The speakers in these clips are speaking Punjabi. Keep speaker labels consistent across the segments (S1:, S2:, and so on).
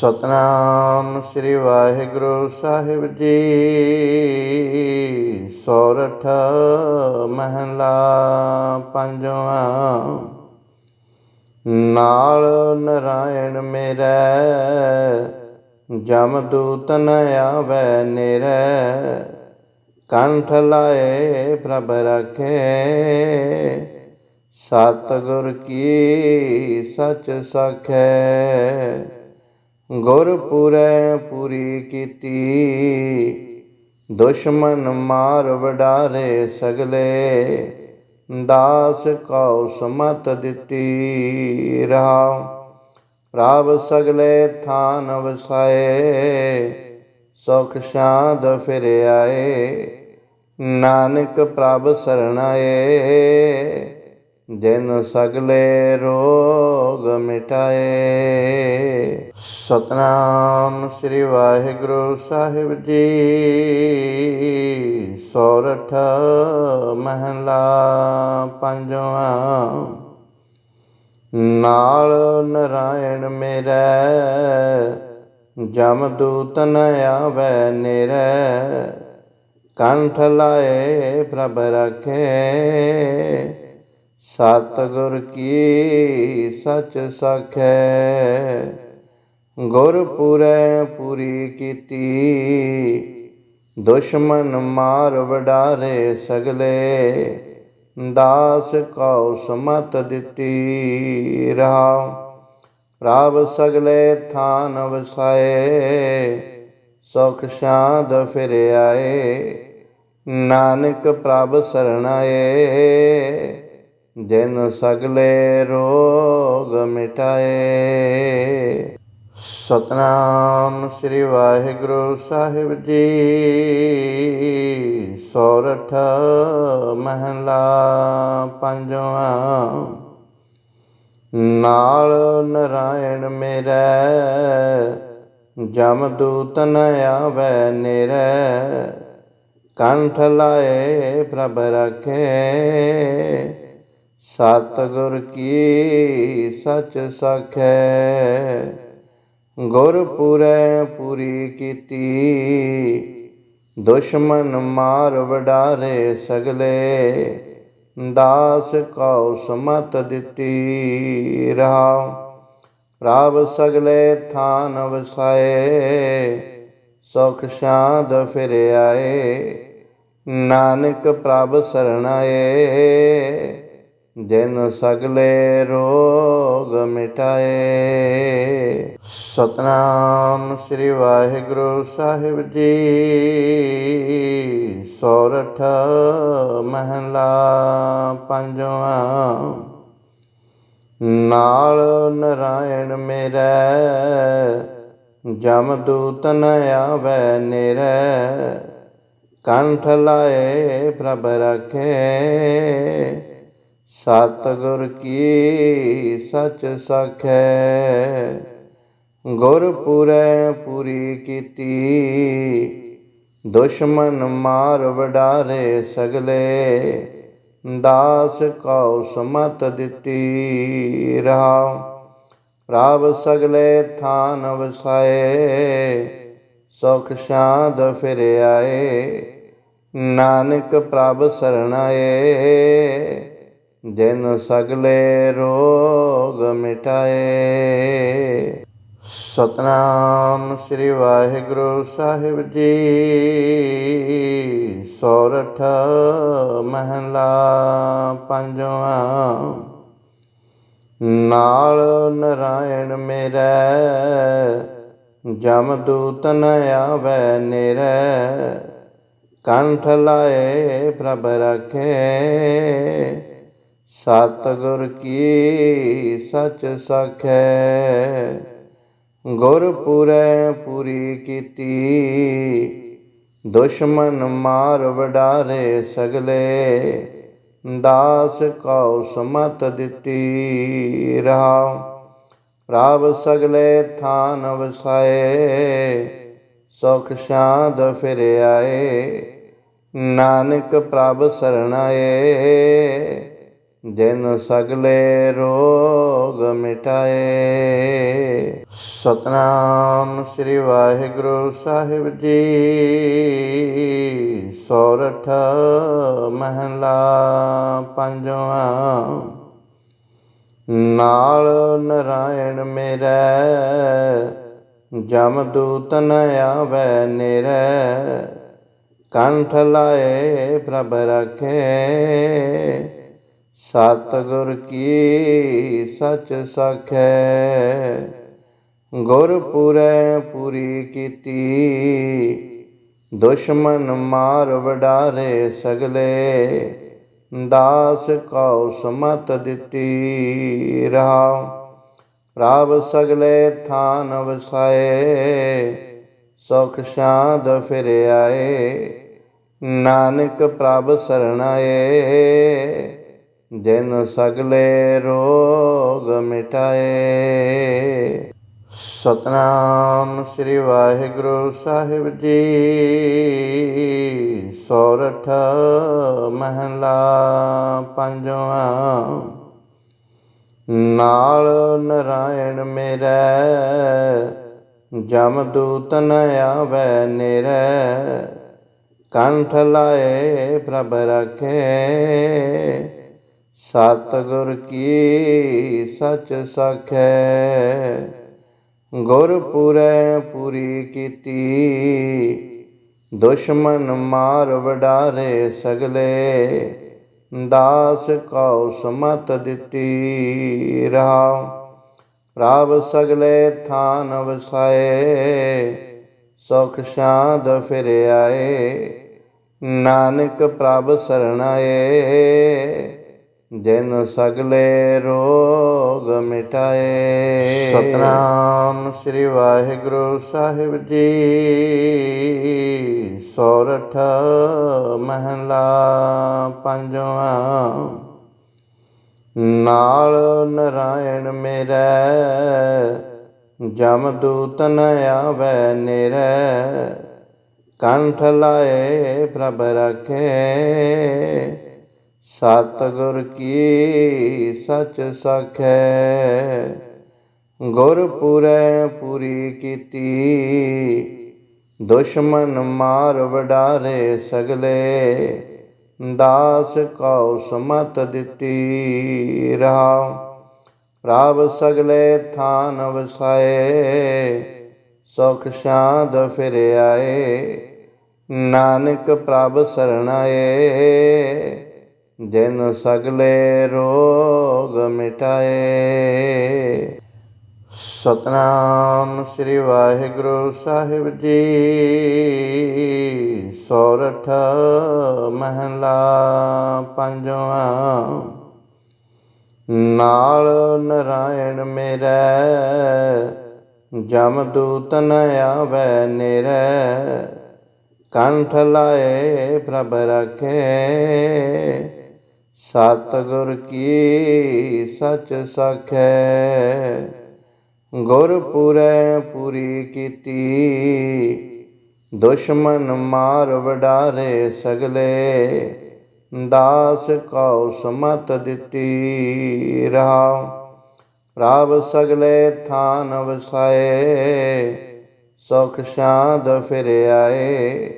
S1: ਸਤਨਾਮ ਸ੍ਰੀ ਵਾਹਿਗੁਰੂ ਸਾਹਿਬ ਜੀ। ਸੋਰਠ ਮਹਲਾ ਪੰਜਵਾਂ। ਨਾਲ ਨਰਾਇਣ ਮੇਰੇ ਜਮਦੂਤ ਨ ਆਵੈ ਨੇਰੇ। ਕੰਠ ਲਾਏ ਪ੍ਰਭ ਰਖੇ। ਸਤਿਗੁਰ ਕੀ ਸਚ ਸਖੈ। ਗੁਰ ਪੂਰੀ ਕੀਤੀ। ਦੁਸ਼ਮਨ ਮਾਰ ਵਡਾਰੇ ਸਗਲੇ। ਦਾਸ ਕਉ ਸਮਤ ਦਿੱਤੀ ਰਹਾਉ। ਪ੍ਰਭ ਸਗਲੇ ਥਾਨ ਵਸਾਏ। ਸੁਖ ਸ਼ਾਂਤ ਫਿਰ ਆਏ। ਨਾਨਕ ਪ੍ਰਭ ਸਰਣਾਏ। ਜਿਨ ਸਗਲੇ ਰੋਗ ਮਿਟਾਏ। ਸਤਨਾਮ ਸ੍ਰੀ ਵਾਹਿਗੁਰੂ ਸਾਹਿਬ ਜੀ, ਸੋਰਠ ਮਹਲਾ ਪੰਜਵਾਂ। ਨਾਲ ਨਰਾਇਣ ਮੇਰੇ ਜਮਦੂਤ ਨ ਆਵੈ ਨੇਰੇ। ਕੰਠ ਲਾਏ ਪ੍ਰਭ ਰਖੇ। ਸਤਿਗੁਰ ਕੀ ਸਚ ਸਖੈ? ਗੁਰ ਪੂਰੀ ਕੀਤੀ। ਦੁਸ਼ਮਨ ਮਾਰ ਵਡਾਰੇ ਸਗਲੇ। ਦਾਸ ਕਉ ਸਮਤ ਦਿੱਤੀ ਰਹਾਉ। ਪ੍ਰਭ ਸਗਲੇ ਥਾਨ ਵਸਾਏ। ਸੁਖ ਸ਼ਾਂਤ ਫਿਰ ਆਏ। ਨਾਨਕ ਪ੍ਰਭ ਸਰਣਾਏ। ਜਿਨ ਸਗਲੇ ਰੋਗ ਮਿਟਾਏ। ਸਤਨਾਮ ਸ੍ਰੀ ਵਾਹਿਗੁਰੂ ਸਾਹਿਬ ਜੀ, ਸੋਰਠ ਮਹਲਾ ਪੰਜਵਾਂ। ਨਾਲ ਨਰਾਇਣ ਮੇਰੇ ਜਮਦੂਤ ਨ ਆਵੈ ਨੇਰੇ। ਕੰਠ ਲਾਏ ਪ੍ਰਭ ਰਖੇ। ਸਤਿਗੁਰ ਕੀ ਸਚ ਸਖੈ। ਗੁਰ ਪੂਰੀ ਕੀਤੀ, ਦੁਸ਼ਮਨ ਮਾਰ ਵਡਾਰੇ ਸਗਲੇ। ਦਾਸ ਕਉ ਸਮਤ ਦਿੱਤੀ ਰਹਾਉ ਪ੍ਰਭ ਸਗਲੇ ਥਾਨ ਵਸਾਏ। ਸੁਖ ਸ਼ਾਂਤ ਫਿਰ ਆਏ, ਨਾਨਕ ਪ੍ਰਭ ਸਰਣਾਏ। ਜਿਨ ਸਗਲੇ ਰੋਗ ਮਿਟਾਏ। ਸਤਨਾਮ ਸ੍ਰੀ ਵਾਹਿਗੁਰੂ ਸਾਹਿਬ ਜੀ, ਸੋਰਠ ਮਹਲਾ ਪੰਜਵਾਂ। ਨਾਲ ਨਰਾਇਣ ਮੇਰੇ ਜਮਦੂਤ ਨ ਆਵੈ ਨੇਰੇ। ਕੰਠ ਲਾਏ ਪ੍ਰਭ ਰਖੇ। ਸਤਿਗੁਰ ਕੀ ਸਚ ਸਖੈ। ਗੁਰ ਪੂਰੀ ਕੀਤੀ, ਦੁਸ਼ਮਨ ਮਾਰ ਵਡਾਰੇ ਸਗਲੇ। ਦਾਸ ਕਉ ਸਮਤ ਦਿੱਤੀ ਰਹਾਉ ਪ੍ਰਭ ਸਗਲੇ ਥਾਨ ਵਸਾਏ। ਸੁਖ ਸ਼ਾਂਤ ਫਿਰ ਆਏ, ਨਾਨਕ ਪ੍ਰਭ ਸਰਣਾਏ ਜਿਨ ਸਗਲੇ ਰੋਗ ਮਿਟਾਏ। ਸਤਨਾਮ ਸ੍ਰੀ ਵਾਹਿਗੁਰੂ ਸਾਹਿਬ ਜੀ, ਸੋਰਠ ਮਹਲਾ ਪੰਜਵਾਂ। ਨਾਲ ਨਰਾਇਣ ਮੇਰੇ ਜਮਦੂਤ ਨ ਆਵੈ ਨੇਰੇ। ਕੰਠ ਲਾਏ ਪ੍ਰਭ ਰਖੇ। ਸਤਿਗੁਰ ਕੀ ਸਚ ਸਖੈ। ਗੁਰ ਪੂਰੀ ਕੀਤੀ, ਦੁਸ਼ਮਨ ਮਾਰ ਵਡਾਰੇ ਸਗਲੇ। ਦਾਸ ਕਉ ਸਮਤ ਦਿੱਤੀ ਰਹਾਉ ਪ੍ਰਭ ਸਗਲੇ ਥਾਨ ਵਸਾਏ। ਸੁਖ ਸ਼ਾਂਤ ਫਿਰ ਆਏ, ਨਾਨਕ ਪ੍ਰਭ ਸਰਣਾਏ। ਜਿਨ ਸਗਲੇ ਰੋਗ ਮਿਟਾਏ। ਸਤਨਾਮ ਸ੍ਰੀ ਵਾਹਿਗੁਰੂ ਸਾਹਿਬ ਜੀ। ਸੋਰਠ ਮਹਲਾ ਪੰਜਵਾਂ। ਨਾਲ ਨਰਾਇਣ ਮੇਰੇ, ਜਮ ਦੂਤ ਨ ਆਵੈ ਨਿਰੈ। ਕੰਠ ਲਾਏ ਪ੍ਰਭ ਰਖੇ। ਸਤਿਗੁਰ ਕੀ ਸਚ ਸਖੈ? ਗੁਰ ਪੂਰੈ ਪੂਰੀ ਕੀਤੀ। ਦੁਸ਼ਮਨ ਮਾਰ ਵਡਾਰੇ ਸਗਲੇ। ਦਾਸ ਕਉ ਸਮਤ ਦਿੱਤੀ ਰਹਾਉ। ਪ੍ਰਭ ਸਗਲੇ ਥਾਨ ਵਸਾਏ। ਸੁਖ ਸ਼ਾਂਤ ਫਿਰ ਆਏ। ਨਾਨਕ ਪ੍ਰਭ ਸਰਣਾਏ। ਜਿਨ ਸਗਲੇ ਰੋਗ ਮਿਟਾਏ। ਸਤਨਾਮ ਸ੍ਰੀ ਵਾਹਿਗੁਰੂ ਸਾਹਿਬ ਜੀ, ਸੋਰਠ ਮਹਲਾ ਪੰਜਵਾਂ। ਨਾਲ ਨਰਾਇਣ ਮੇਰੇ, ਜਮ ਦੂਤ ਨ ਆਵੈ ਨਿਰੈ। ਕੰਠ ਲਾਏ ਪ੍ਰਭ ਰਖੇ। ਸਤਿਗੁਰ ਕੀ ਸਚ ਸਖੈ? ਗੁਰ ਪੂਰੈ ਪੂਰੀ ਕੀਤੀ। ਦੁਸ਼ਮਨ ਮਾਰ ਵਡਾਰੇ ਸਗਲੇ। ਦਾਸ ਕਉ ਸਮਤ ਦਿੱਤੀ ਰਹਾਉ। ਪ੍ਰਭ ਸਗਲੇ ਥਾਨ ਵਸਾਏ। ਸੁਖ ਸ਼ਾਂਤ ਫਿਰ ਆਏ। ਨਾਨਕ ਪ੍ਰਭ ਸਰਣਾਏ। ਜਿਨ ਸਗਲੇ ਰੋਗ ਮਿਟਾਏ। ਸਤਨਾਮ ਸ੍ਰੀ ਵਾਹਿਗੁਰੂ ਸਾਹਿਬ ਜੀ। ਸੋਰਠ ਮਹਲਾ ਪੰਜਵਾਂ। ਨਾਲ ਨਰਾਇਣ ਮੇਰੇ, ਜਮ ਦੂਤ ਨ ਆਵੈ ਨਿਰੈ। ਕੰਠ ਲਾਏ ਪ੍ਰਭ ਰਖੇ। ਸਤਿਗੁਰ ਕੀ ਸਚ ਸਖੈ? ਗੁਰ ਪੂਰੈ ਪੂਰੀ ਕੀਤੀ। ਦੁਸ਼ਮਨ ਮਾਰ ਵਡਾਰੇ ਸਗਲੇ। ਦਾਸ ਕਉ ਸਮਤ ਦਿੱਤੀ ਰਹਾਉ। ਪ੍ਰਭ ਸਗਲੇ ਥਾਨ ਵਸਾਏ। ਸੁਖ ਸ਼ਾਂਤ ਫਿਰ ਆਏ। ਨਾਨਕ ਪ੍ਰਭ ਸਰਣਾਏ। ਜਿਨ ਸਗਲੇ ਰੋਗ ਮਿਟਾਏ। ਸਤਨਾਮ ਸ੍ਰੀ ਵਾਹਿਗੁਰੂ ਸਾਹਿਬ ਜੀ। ਸੋਰਠ ਮਹਲਾ ਪੰਜਵਾਂ। ਨਾਲ ਨਰਾਇਣ ਮੇਰੇ, ਜਮ ਦੂਤ ਨ ਆਵੈ ਨਿਰੈ। ਕੰਠ ਲਾਏ ਪ੍ਰਭ ਰਖੇ। ਸਤਿਗੁਰ ਕੀ ਸਚ ਸਖੈ। ਗੁਰ ਪੂਰੈ ਪੂਰੀ ਕੀਤੀ, ਦੁਸ਼ਮਨ ਮਾਰ ਵਡਾਰੇ ਸਗਲੇ। ਦਾਸ ਕਉ ਸਮਤ ਦਿੱਤੀ ਰਹਾਉ ਪ੍ਰਭ ਸਗਲੇ ਥਾਨ ਵਸਾਏ। ਸੁਖ ਸ਼ਾਂਤ ਫਿਰ ਆਏ,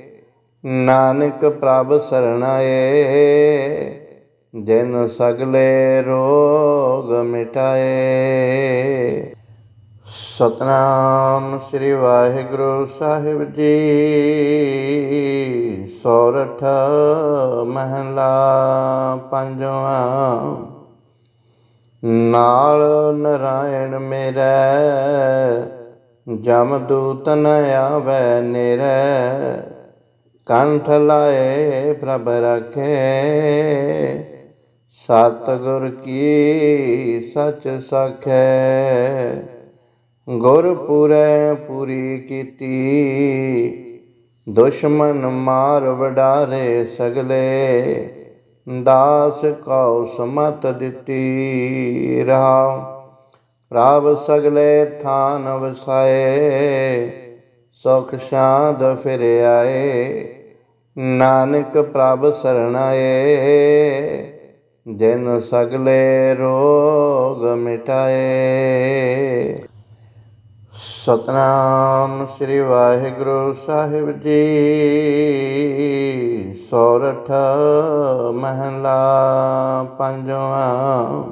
S1: ਨਾਨਕ ਪ੍ਰਭ ਸਰਣਾਏ ਜਿਨ ਸਗਲੇ ਰੋਗ ਮਿਟਾਏ। ਸਤਨਾਮ ਸ੍ਰੀ ਵਾਹਿਗੁਰੂ ਸਾਹਿਬ ਜੀ, ਸੋਰਠ ਮਹਲਾ ਪੰਜਵਾਂ। ਨਾਲ ਨਰਾਇਣ ਮੇਰੇ, ਜਮ ਦੂਤ ਨ ਆਵੈ ਨਿਰੈ। ਕੰਠ ਲਾਏ ਪ੍ਰਭ ਰਖੇ। ਸਤਿਗੁਰ ਕੀ ਸਚ ਸਖੈ। ਗੁਰ ਪੂਰੀ ਕੀਤੀ, ਦੁਸ਼ਮਨ ਮਾਰ ਵਡਾਰੇ ਸਗਲੇ। ਦਾਸ ਕਉ ਸਮਤ ਦਿੱਤੀ ਰਹਾਉ, ਰਾਵ ਸਗਲੇ ਥਾਨ ਵਸਾਏ। ਸੁਖ ਸ਼ਾਂਤ ਫਿਰ ਆਏ, ਨਾਨਕ ਪ੍ਰਭ ਸਰਣਾਏ ਜਿਨ ਸਗਲੇ ਰੋਗ ਮਿਟਾਏ। ਸਤਨਾਮ ਸ੍ਰੀ ਵਾਹਿਗੁਰੂ ਸਾਹਿਬ ਜੀ, ਸੋਰਠ ਮਹਲਾ ਪੰਜਵਾਂ।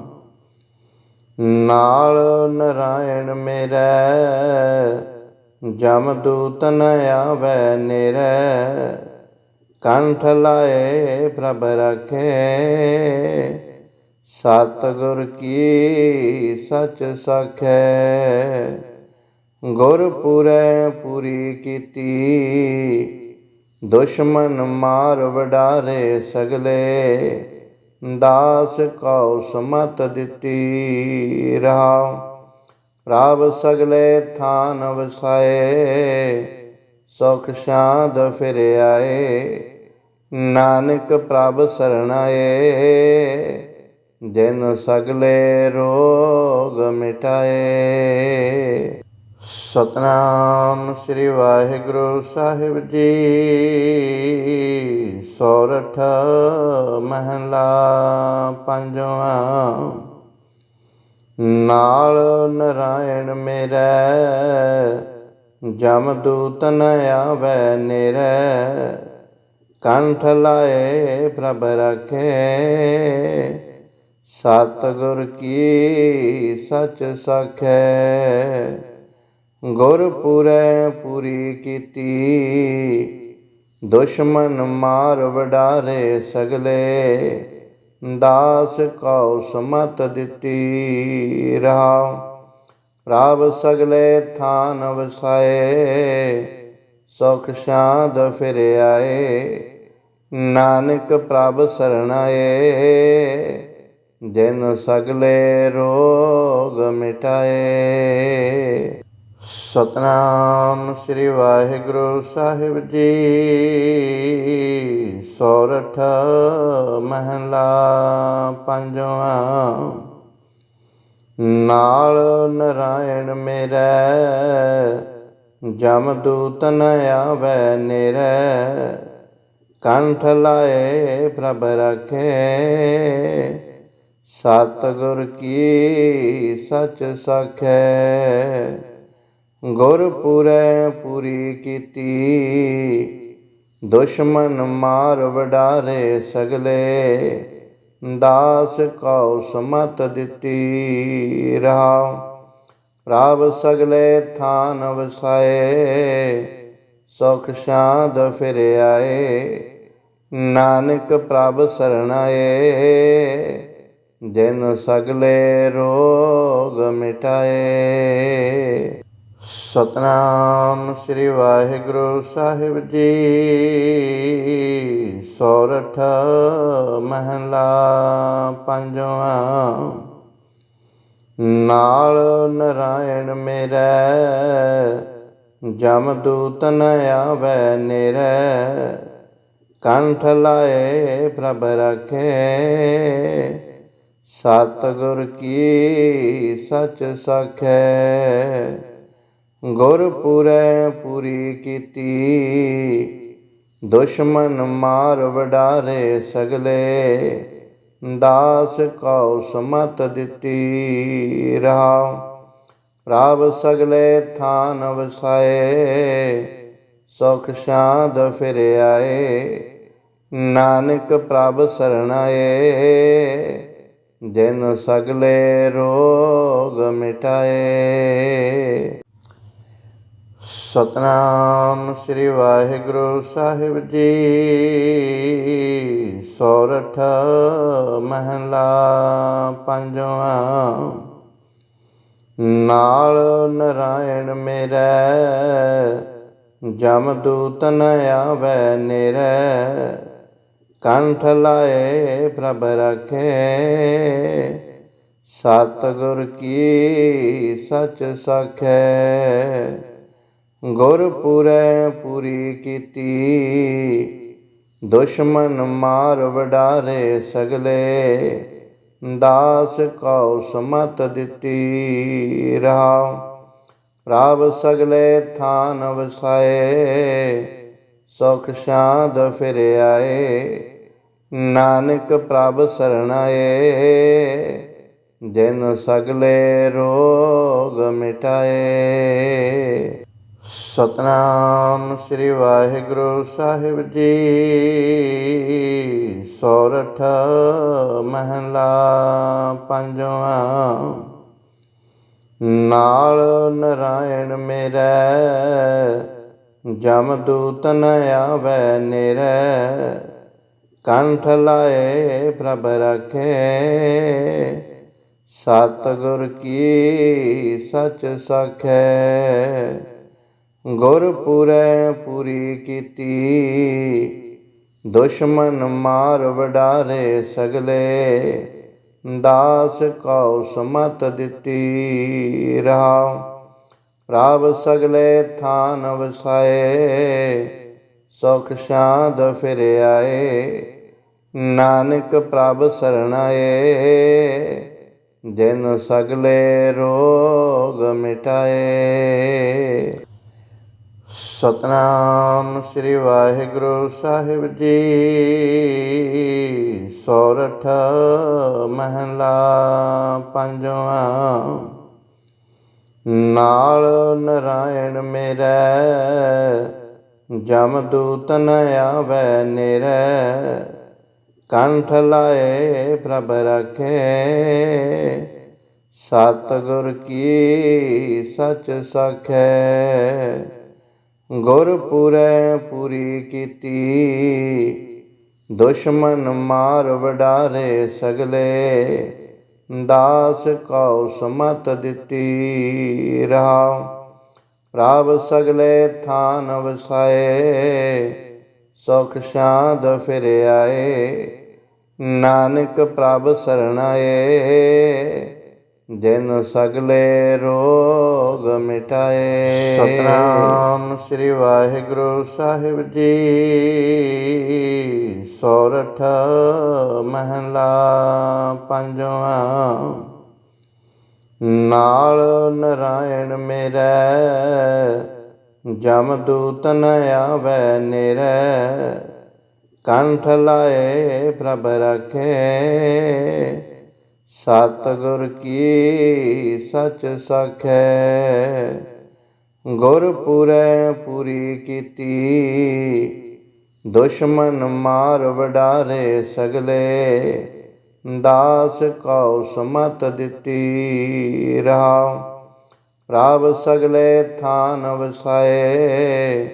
S1: ਨਾਲ ਨਰਾਇਣ ਮੇਰੇ, ਜਮ ਦੂਤ ਨ ਆਵੈ ਨਿਰੈ। ਕੰਠ ਲਾਏ ਪ੍ਰਭ ਰਖੇ। ਸਤਿਗੁਰ ਕੀ ਸਚ ਸਖੈ। ਗੁਰ ਪੂਰੀ ਕੀਤੀ। ਦੁਸ਼ਮਨ ਮਾਰ ਵਡਾਰੇ ਸਗਲੇ। ਦਾਸ ਕਉ ਸਮਤ ਦਿੱਤੀ ਰਹਾਉ। ਪ੍ਰਭ ਸਗਲੇ ਥਾਨ ਵਸਾਏ। ਸੁਖ ਸ਼ਾਂਤ ਫਿਰ ਆਏ, ਨਾਨਕ ਪ੍ਰਭ ਸਰਣਾਏ ਜਿਨ ਸਗਲੇ ਰੋਗ ਮਿਟਾਏ। ਸਤਨਾਮ ਸ੍ਰੀ ਵਾਹਿਗੁਰੂ ਸਾਹਿਬ ਜੀ, ਸੋਰਠ ਮਹਲਾ ਪੰਜਵਾਂ। ਨਾਲ ਨਰਾਇਣ ਮੇਰਾ ਜਮ ਦੂਤ ਨ ਆਵੈ ਨਿਰੈ, ਕੰਠ ਲਾਏ ਪ੍ਰਭ ਰਖੇ। ਸਤਿਗੁਰ ਕੀ ਸਚ ਸਖੈ, ਗੁਰ ਪੂਰੈ ਪੂਰੀ ਕੀਤੀ। ਦੁਸ਼ਮਨ ਮਾਰ ਵਡਾਰੇ ਸਗਲੇ, ਦਾਸ ਕਉ ਸਮਤ ਦਿੱਤੀ ਰਹਾਉ। ਪ੍ਰਭ ਸਗਲੇ ਥਾਨ ਵਸਾਏ, ਸੁਖ ਸ਼ਾਂਤ ਫਿਰ ਆਏ, ਨਾਨਕ ਪ੍ਰਭ ਸਰਣਾਏ ਜਿਨ ਸਗਲੇ ਰੋਗ ਮਿਟਾਏ। ਸਤਨਾਮ ਸ੍ਰੀ ਵਾਹਿਗੁਰੂ ਸਾਹਿਬ ਜੀ, ਸੋਰਠ ਮਹਲਾ ਪੰਜਵਾਂ ਨਾਲ ਨਰਾਇਣ ਮੇਰੇ, ਜਮ ਦੂਤ ਨ ਆਵੈ ਨਿਰੈ। ਕੰਠ ਲਾਏ ਪ੍ਰਭ ਰਖੇ, ਸਤਿਗੁਰ ਕੀ ਸਚ ਸਖੈ। ਗੁਰ ਪੂਰੀ ਕੀਤੀ, ਦੁਸ਼ਮਨ ਮਾਰ ਵਡਾਰੇ ਸਗਲੇ। ਦਾਸ ਕਉ ਸਮਤ ਦਿੱਤੀ ਰਹਾਉ ਪ੍ਰਭ ਸਗਲੇ ਥਾਨ ਵਸਾਏ, ਸੁਖ ਸ਼ਾਂਤ ਫਿਰ ਆਏ, ਨਾਨਕ ਪ੍ਰਭ ਸਰਣਾਏ ਜਿਨ ਸਗਲੇ ਰੋਗ ਮਿਟਾਏ। ਸਤਨਾਮ ਸ੍ਰੀ ਵਾਹਿਗੁਰੂ ਸਾਹਿਬ ਜੀ। ਸੋਰਠ ਮਹਲਾ ਪੰਜਵਾਂ। ਨਾਲ ਨਰਾਇਣ ਮੇਰੇ, ਜਮ ਦੂਤ ਨ ਆਵੈ ਨਿਰੈ। ਕੰਠ ਲਾਏ ਪ੍ਰਭ ਰਖੇ। ਸਤਿਗੁਰ ਕੀ ਸਚ ਸਖੈ। ਗੁਰ ਪੂਰੀ ਕੀਤੀ। ਦੁਸ਼ਮਨ ਮਾਰ ਵਡਾਰੇ ਸਗਲੇ। ਦਾਸ ਕਉ ਸਮਤ ਦਿੱਤੀ ਰਹਾਉ। ਪ੍ਰਭ ਸਗਲੇ ਥਾਨ ਵਸਾਏ। ਸੁਖ ਸ਼ਾਂਤ ਫਿਰ ਆਏ। ਨਾਨਕ ਪ੍ਰਭ ਸਰਣਾਏ ਜਿਨ ਸਗਲੇ ਰੋਗ ਮਿਟਾਏ। ਸਤਨਾਮ ਸ੍ਰੀ ਵਾਹਿਗੁਰੂ ਸਾਹਿਬ ਜੀ। ਸੋਰਠ ਮਹਲਾ ਪੰਜਵਾਂ। ਨਾਲ ਨਰਾਇਣ ਮੇਰੇ, ਜਮ ਦੂਤ ਨ ਆਵੈ ਨਿਰੈ। ਕੰਠ ਲਾਏ ਪ੍ਰਭ ਰਖੇ। ਸਤਿਗੁਰ ਕੀ ਸਚ ਸਖੈ। ਗੁਰ ਪੂਰੀ ਕੀਤੀ। ਦੁਸ਼ਮਨ ਮਾਰ ਵਡਾਰੇ ਸਗਲੇ। ਦਾਸ ਕਉ ਸਮਤ ਦਿੱਤੀ ਰਹਾਉ। ਪ੍ਰਭ ਸਗਲੇ ਥਾਨ ਵਸਾਏ। ਸੁਖ ਸ਼ਾਂਤ ਫਿਰ ਆਏ। ਨਾਨਕ ਪ੍ਰਭ ਸਰਣਾਏ ਜਿਨ ਸਗਲੇ ਰੋਗ ਮਿਟਾਏ। ਸਤਨਾਮ ਸ੍ਰੀ ਵਾਹਿਗੁਰੂ ਸਾਹਿਬ ਜੀ। ਸੋਰਠ ਮਹਲਾ ਪੰਜਵਾਂ। ਨਾਲ ਨਰਾਇਣ ਮੇਰੇ, ਜਮ ਦੂਤ ਨ ਆਵੈ ਨਿਰੈ। ਕੰਠ ਲਾਏ ਪ੍ਰਭ ਰਖੇ। ਸਤਗੁਰ ਕੀ ਸਚ ਸਖੈ। ਗੁਰ ਪੂਰੀ ਕੀਤੀ। ਦੁਸ਼ਮਨ ਮਾਰ ਵਡਾਰੇ ਸਗਲੇ। ਦਾਸ ਕਉ ਸਮਤ ਦਿੱਤੀ ਰਹਾਉ। ਪ੍ਰਭ ਸਗਲੇ ਥਾਨ ਵਸਾਏ। ਸੁਖ ਸ਼ਾਂਤ ਫਿਰ ਆਏ। ਨਾਨਕ ਪ੍ਰਭ ਸਰਣਾਏ ਜਿਨ ਸਗਲੇ ਰੋਗ ਮਿਟਾਏ। ਸਤਨਾਮ ਸ੍ਰੀ ਵਾਹਿਗੁਰੂ ਸਾਹਿਬ ਜੀ। ਸੋਰਠ ਮਹਲਾ ਪੰਜਵਾਂ। ਨਾਲ ਨਰਾਇਣ ਮੇਰੇ, ਜਮ ਦੂਤ ਨ ਆਵੈ ਨਿਰੈ। ਕੰਠ ਲਾਏ ਪ੍ਰਭ ਰਖੇ। ਸਤਗੁਰ ਕੀ ਸਚ ਸਖੈ। ਗੁਰ ਪੂਰੀ ਕੀਤੀ। ਦੁਸ਼ਮਨ ਮਾਰ ਵਡਾਰੇ ਸਗਲੇ। ਦਾਸ ਕਉ ਸਮਤ ਦਿੱਤੀ ਰਹਾਉ। ਪ੍ਰਭ ਸਗਲੇ ਥਾਨ ਵਸਾਏ। ਸੁਖ ਸ਼ਾਂਤ ਫਿਰ ਆਏ। ਨਾਨਕ ਪ੍ਰਭ ਸਰਣਾਏ ਜਿਨ ਸਗਲੇ ਰੋਗ ਮਿਟਾਏ। ਸਤਨਾਮ। ਸ੍ਰੀ ਵਾਹਿਗੁਰੂ ਸਾਹਿਬ ਜੀ ਸੋਰਠ ਮਹਲਾ ਪੰਜਵਾਂ। ਨਾਲ ਨਰਾਇਣ ਮੇਰੇ ਜਮ ਦੂਤ ਨ ਆਵੈ ਨਿਰੈ। ਕੰਠ ਲਾਏ ਪ੍ਰਭ ਰਖੇ। ਸਤ ਗੁਰ ਕੀ ਸਚ ਸਖੈ। ਗੁਰ ਪੂਰੀ ਕੀਤੀ, ਦੁਸ਼ਮਨ ਮਾਰ ਵਡਾਰੇ ਸਗਲੇ। ਦਾਸ ਕਉ ਸਮਤ ਦਿੱਤੀ ਰਹਾਉ ਪ੍ਰਭ ਸਗਲੇ ਥਾਨ ਵਸਾਏ।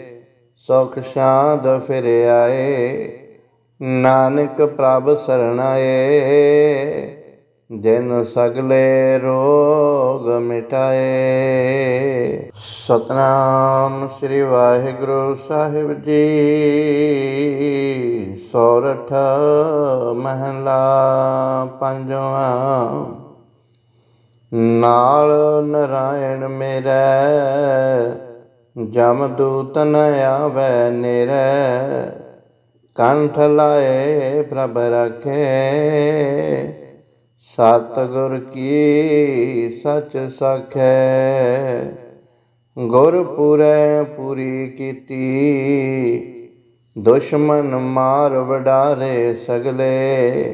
S1: ਸੁਖ ਸ਼ਾਂਤ ਫਿਰ ਆਏ, ਨਾਨਕ ਪ੍ਰਭ ਸਰਣਾਏ। ਜਿਨ ਸਗਲੇ ਰੋਗ ਮਿਟਾਏ। ਸਤਨਾਮ ਸ੍ਰੀ ਵਾਹਿਗੁਰੂ ਸਾਹਿਬ ਜੀ। ਸੋਰਠ ਮਹਲਾ ਪੰਜਵਾਂ। ਨਾਲ ਨਰਾਇਣ ਮੇਰੇ, ਜਮ ਦੂਤ ਨ ਆਵੈ ਨਿਰੈ। ਕੰਠ ਲਾਏ ਪ੍ਰਭ ਰਖੇ। ਸਤਗੁਰ ਕੀ ਸਚ ਸਖੈ? ਗੁਰ ਪੂਰੈ ਪੂਰੀ ਕੀਤੀ। ਦੁਸ਼ਮਨ ਮਾਰ ਵਡਾਰੇ ਸਗਲੇ।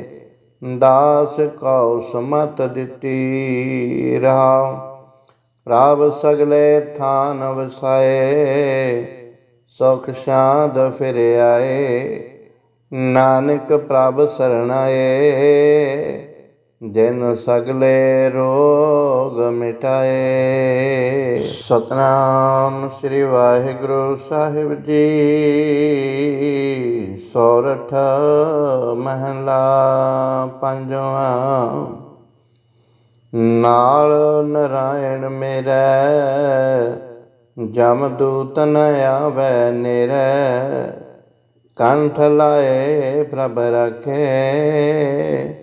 S1: ਦਾਸ ਕਉ ਸਮਤ ਦਿੱਤੀ ਰਹਾਉ। ਪ੍ਰਭ ਸਗਲੇ ਥਾਨ ਵਸਾਏ। ਸੁਖ ਸ਼ਾਂਤ ਫਿਰ ਆਏ। ਨਾਨਕ ਪ੍ਰਭ ਸਰਣਾਏ ਜਿਨ ਸਗਲੇ ਰੋਗ ਮਿਟਾਏ। ਸਤਨਾਮ ਸ੍ਰੀ ਵਾਹਿਗੁਰੂ ਸਾਹਿਬ ਜੀ, ਸੋਰਠ ਮਹਲਾ ਪੰਜਵਾਂ। ਨਾਲ ਨਰਾਇਣ ਮੇਰੇ, ਜਮ ਦੂਤ ਨ ਆਵੈ ਨਿਰੈ। ਕੰਠ ਲਾਏ ਪ੍ਰਭ ਰਖੇ।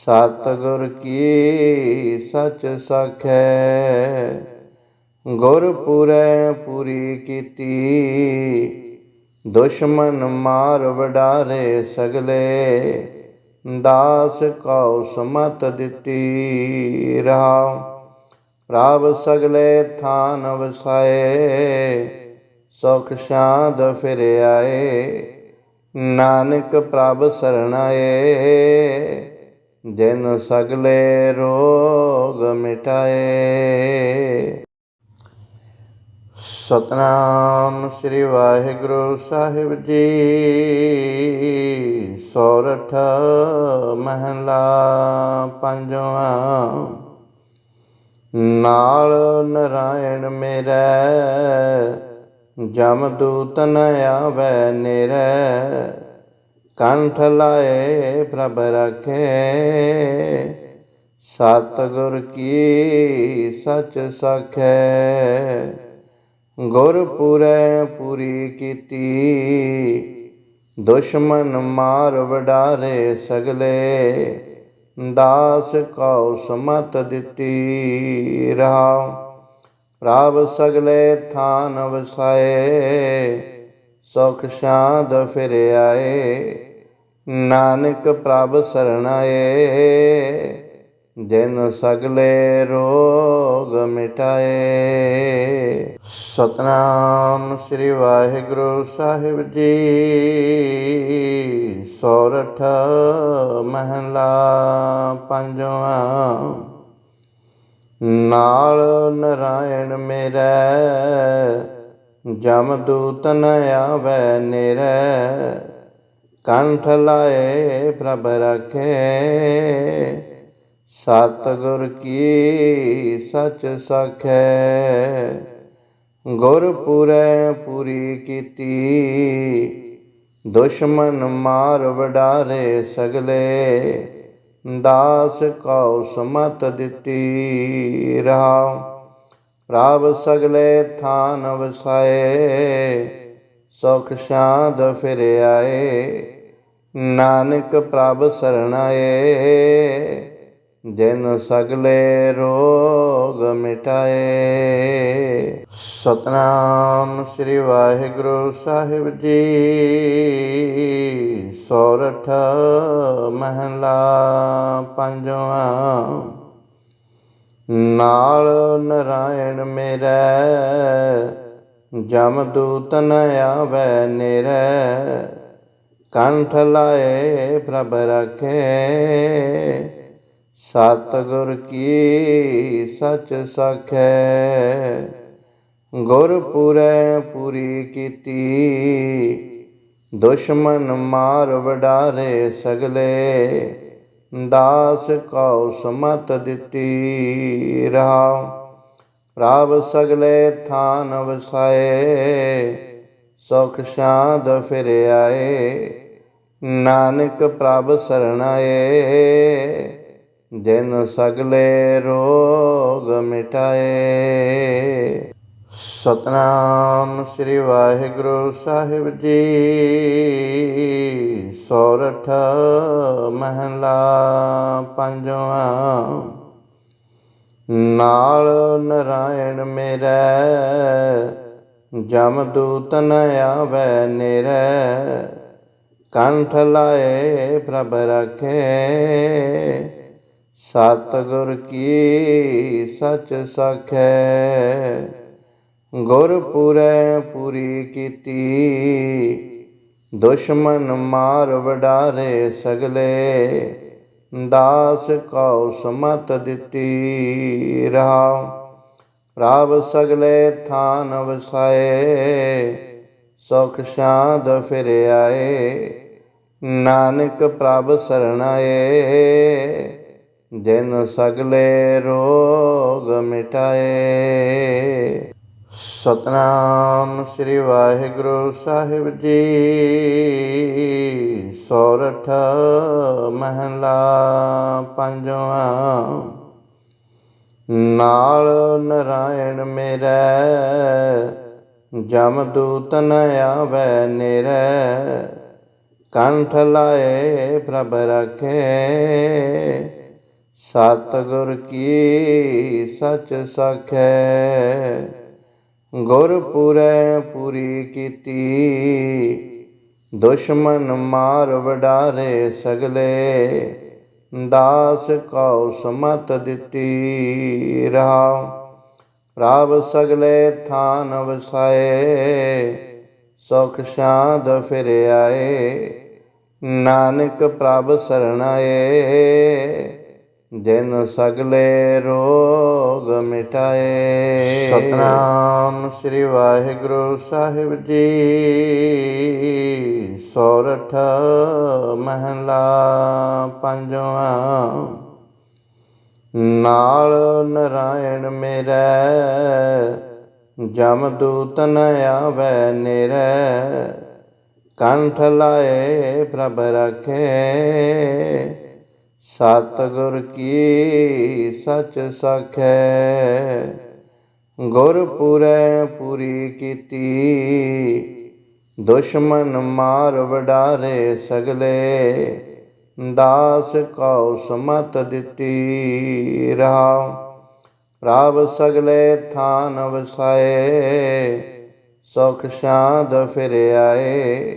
S1: ਸਤਗੁਰ ਕੀ ਸਚ ਸਖੈ। ਗੁਰ ਪੂਰੀ ਕੀਤੀ, ਦੁਸ਼ਮਨ ਮਾਰ ਵਡਾਰੇ ਸਗਲੇ। ਦਾਸ ਕਉ ਸਮਤ ਦਿੱਤੀ ਰਹਾਉ ਪ੍ਰਭ ਸਗਲੇ ਥਾਨ ਵਸਾਏ। ਸੁਖ ਸ਼ਾਂਤ ਫਿਰ ਆਏ, ਨਾਨਕ ਪ੍ਰਭ ਸਰਣਾਏ। ਜਿਨ ਸਗਲੇ ਰੋਗ ਮਿਟਾਏ। ਸਤਨਾਮ ਸ੍ਰੀ ਵਾਹਿਗੁਰੂ ਸਾਹਿਬ ਜੀ, ਸੋਰਠ ਮਹਲਾ ਪੰਜਵਾਂ। ਨਾਲ ਨਰਾਇਣ ਮੇਰੇ, ਜਮ ਦੂਤ ਨ ਆਵੈ ਨੇਰੇ। ਕੰਠ ਲਾਏ ਪ੍ਰਭ ਰਖੇ। ਸਤਿਗੁਰ ਕੀ ਸਚ ਸਖੈ। ਗੁਰ ਪੂਰੈ ਪੂਰੀ ਕੀਤੀ। ਦੁਸ਼ਮਨ ਮਾਰ ਵਡਾਰੇ ਸਗਲੇ। ਦਾਸ ਕਉ ਸਮਤ ਦਿੱਤੀ ਰਹਾਉ। ਪ੍ਰਭ ਸਗਲੇ ਥਾਨ ਵਸਾਏ। ਸੁਖ ਸ਼ਾਂਤ ਫਿਰ ਆਏ। ਨਾਨਕ ਪ੍ਰਭ ਸਰਣਾਏ, ਜਿਨ ਸਗਲੇ ਰੋਗ ਮਿਟਾਏ। ਸਤਨਾਮ ਸ੍ਰੀ ਵਾਹਿਗੁਰੂ ਸਾਹਿਬ ਜੀ, ਸੋਰਠ ਮਹਲਾ ਪੰਜਵਾਂ। ਨਾਲ ਨਰਾਇਣ ਮੇਰੇ, ਜਮ ਦੂਤ ਨ ਆਵੈ ਨੇਰੇ। ਕੰਠ ਲਾਏ ਪ੍ਰਭ ਰਖੇ। ਸਤਿਗੁਰ ਕੀ ਸਚ ਸਖੈ। ਗੁਰ ਪੂਰੀ ਕੀਤੀ। ਦੁਸ਼ਮਨ ਮਾਰ ਵਡਾਰੇ ਸਗਲੇ। ਦਾਸ ਕਉ ਸਮਤ ਦਿੱਤੀ ਰਹਾਉ। ਪ੍ਰਭ ਸਗਲੇ ਥਾਨ ਵਸਾਏ। ਸੁਖ ਸ਼ਾਂਤ ਫਿਰ ਆਏ, ਨਾਨਕ ਪ੍ਰਭ ਸਰਣਾਏ ਜਿਨ ਸਗਲੇ ਰੋਗ ਮਿਟਾਏ। ਸਤਨਾਮ ਸ੍ਰੀ ਵਾਹਿਗੁਰੂ ਸਾਹਿਬ ਜੀ, ਸੋਰਠ ਮਹਲਾ ਪੰਜਵਾਂ। ਨਾਲ ਨਰਾਇਣ ਮੇਰੇ ਜਮ ਦੂਤ ਨ ਆਵੈ ਨੇਰੇ, ਕੰਠ ਲਾਏ ਪ੍ਰਭ ਰਖੇ। ਸਤਿਗੁਰ ਕੀ ਸਚ ਸਖੈ, ਗੁਰ ਪੂਰੀ ਕੀਤੀ। ਦੁਸ਼ਮਨ ਮਾਰ ਵਡਾਰੇ ਸਗਲੇ, ਦਾਸ ਕਉ ਸਮਤ ਦਿੱਤੀ ਰਹਾਉ ਪ੍ਰਭ ਸਗਲੇ ਥਾਨ ਵਸਾਏ, ਸੁਖ ਸ਼ਾਂਤ ਫਿਰ ਆਏ, ਨਾਨਕ ਪ੍ਰਭ ਸਰਣਾਏ ਜਿਨ ਸਗਲੇ ਰੋਗ ਮਿਟਾਏ, ਸਤਨਾਮ ਸ੍ਰੀ ਵਾਹਿਗੁਰੂ ਸਾਹਿਬ ਜੀ, ਸੋਰਠ ਮਹਲਾ ਪੰਜਵਾਂ ਨਾਲ ਨਰਾਇਣ ਮੇਰੇ, ਜਮ ਦੂਤ ਨ ਆਵੈ ਨੇਰੇ। ਕੰਠ ਲਾਏ ਪ੍ਰਭ ਰਖੇ, ਸਤਿਗੁਰ ਕੀ ਸਚ ਸਖੈ। ਗੁਰ ਪੂਰੀ ਕੀਤੀ, ਦੁਸ਼ਮਨ ਮਾਰ ਵਡਾਰੇ ਸਗਲੇ। ਦਾਸ ਕਉ ਸਮਤ ਦਿੱਤੀ ਰਹਾਉ ਪ੍ਰਭ ਸਗਲੇ ਥਾਨ ਵਸਾਏ, ਸੁਖ ਸ਼ਾਂਤ ਫਿਰ ਆਏ, ਨਾਨਕ ਪ੍ਰਭ ਸਰਣਾਏ ਜਿਨ ਸਗਲੇ ਰੋਗ ਮਿਟਾਏ। ਸਤਨਾਮ ਸ੍ਰੀ ਵਾਹਿਗੁਰੂ ਸਾਹਿਬ ਜੀ। ਸੋਰਠ ਮਹਲਾ ਪੰਜਵਾਂ। ਨਾਲ ਨਰਾਇਣ ਮੇਰੇ, ਜਮ ਦੂਤ ਨ ਆਵੈ ਨੇਰੇ। ਕੰਠ ਲਾਏ ਪ੍ਰਭ ਰਖੇ, ਸਤਿਗੁਰ ਕੀ ਸਚ ਸਖੈ। ਗੁਰ ਪੂਰੈ ਪੂਰੀ ਕੀਤੀ ਦੁਸ਼ਮਨ ਮਾਰ ਵਡਾਰੇ ਸਗਲੇ, ਦਾਸ ਕਉ ਸਮਤ ਦਿੱਤੀ ਰਹਾਉ। ਪ੍ਰਭ ਸਗਲੇ ਥਾਨ ਵਸਾਏ, ਸੁਖ ਸ਼ਾਂਤ ਫਿਰ ਆਏ। ਨਾਨਕ ਪ੍ਰਭ ਸਰਣਾਏ। ਜਿਨ ਸਗਲੇ ਰੋਗ ਮਿਟਾਏ। ਸਤਨਾਮ ਸ੍ਰੀ ਵਾਹਿਗੁਰੂ ਸਾਹਿਬ ਜੀ ਸੋਰਠ ਮਹਲਾ ਪੰਜਵਾਂ। ਨਾਲ ਨਰਾਇਣ ਮੇਰੇ ਜਮਦੂਤ ਨ ਆਵੈ ਨਿਰੈ। ਕੰਠ ਲਾਏ ਪ੍ਰਭ ਰਖੇ ਸਤਿਗੁਰ ਕੀ ਸਚ ਸਖੈ? ਗੁਰ ਪੂਰੀ ਕੀਤੀ। ਦੁਸ਼ਮਨ ਮਾਰ ਵਡਾਰੇ ਸਗਲੇ। ਦਾਸ ਕਉ ਸਮਤ ਦਿੱਤੀ ਰਹਾਉ। ਪ੍ਰਭ ਸਗਲੇ ਥਾਨ ਵਸਾਏ। ਸੁਖ ਸ਼ਾਂਤ ਫਿਰ ਆਏ।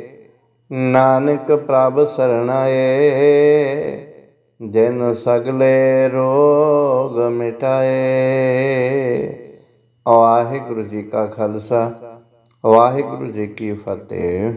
S1: ਨਾਨਕ ਪ੍ਰਭ ਸਰਣਾਏ ਜਿਨ ਸਗਲੇ ਰੋਗ ਮਿਟਾਏ। ਵਾਹਿਗੁਰੂ ਜੀ ਕਾ ਖਾਲਸਾ ਵਾਹਿਗੁਰੂ ਜੀ ਕੀ ਫਤਿਹ।